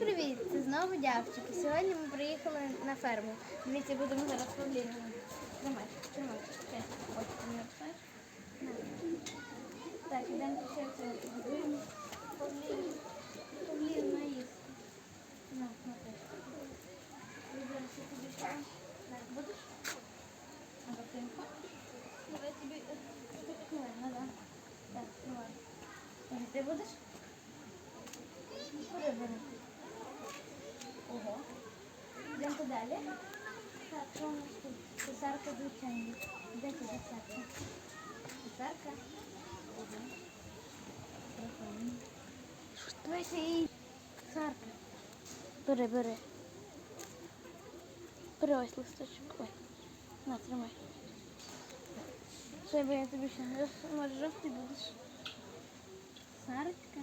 привіт! Це знову дявчики. Сьогодні ми приїхали на ферму. Дивіться, будемо зараз павліну. Тримай, тримай. Ось ти не ростеш. Так, ідемо ще це годуємо. Павлін. На, смотри. Ви зараз я тобі ще. Так, будеш? А картинку? Давай тобі. е, е, да. Так, тримай. Ти будеш? Бери. Ого. Йдемо далі. Так, що у нас тут? Писарка звичайна. Де це писарка? Писарка? Ого. Прикольно. Давайте її. Писарка. Бери, бери. Бери ось листочок. Ой. На, тримай. Що бо я тобі ще може жовтий будеш? Писарка.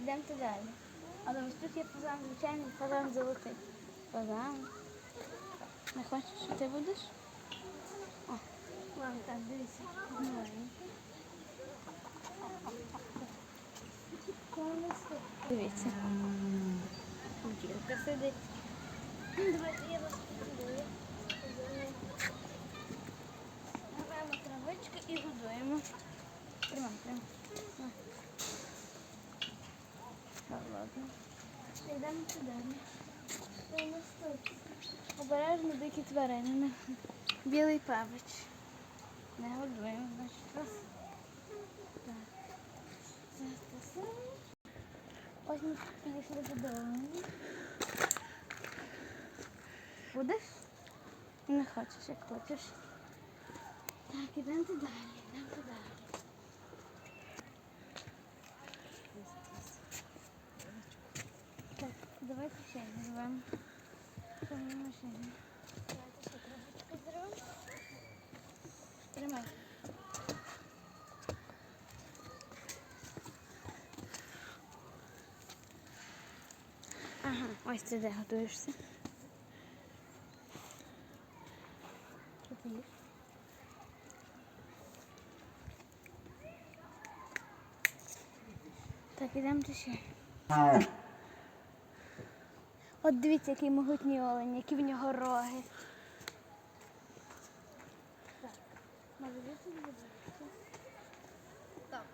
Йдемо далі. Але ось тут є фазан, звичайний фазан золотий. Фазан. Не хочеш, що ти будеш? О, ладно, так, дивіться. Дивіться. Сидить. Давайте я вас погодую. Набираємо травички і годуємо. Тримай, тримай. На. Йдемо туди. Обережно дикі тварини. Білий павич. Не годуємо, значить раз. Так. Ось ми підійшли додому. Будеш? Не хочеш, як хочеш. Так, ідемо туди, йдемо туди. Так, давайте ще зірвемо. Що ми в машині? Давайте ще травичку зірвемо. Тримай. Ага, ось ти де готуєшся. Що ти їш? Так, ідемо ще. От дивіться, який могутній олень, які в нього роги. Так?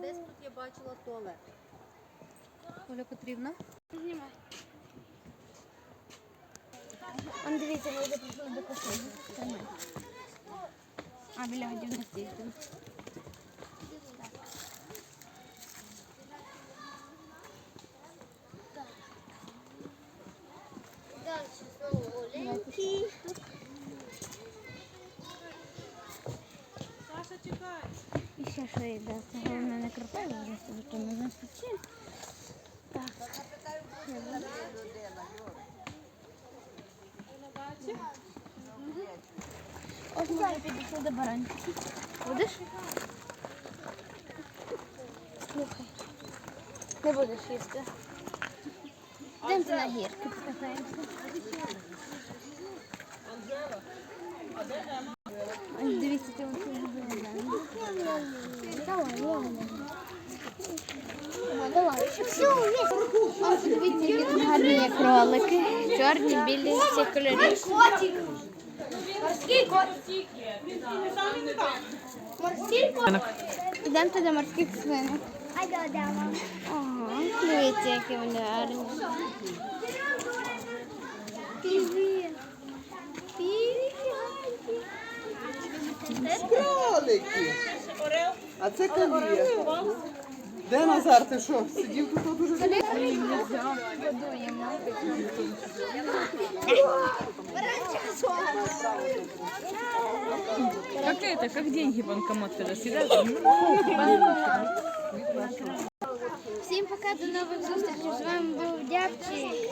Десь тут я бачила туалет. Оля Петрівна? Знімай. Он дивіться, ми вже прийшли до кухні. А, біля годівності йдемо. Знову Оленький. І ще що йде. Це головне не кропива, вже собі то не запече. Так. Ось ми вже до баранчиків. Будеш? Слухай. Не будеш їсти. Йдемте на гірки, покатаємося. Ось Дивіться, ти ось любила. Давай, давай. Давай. Ось дивіться, які тут гарні кролики. Чорні, білі, всіх кольорів. Котик. Морський котик. Морський котик. До морських свинок. Ага, дивіться, які вони гарні. Кролики. А це калія. Де Назар? Ти що? Сидів тут дуже Годуємо. Как это, как деньги в банкомат когда съедают? Всім пока, до нових зустрічей. З вами був Дябчик.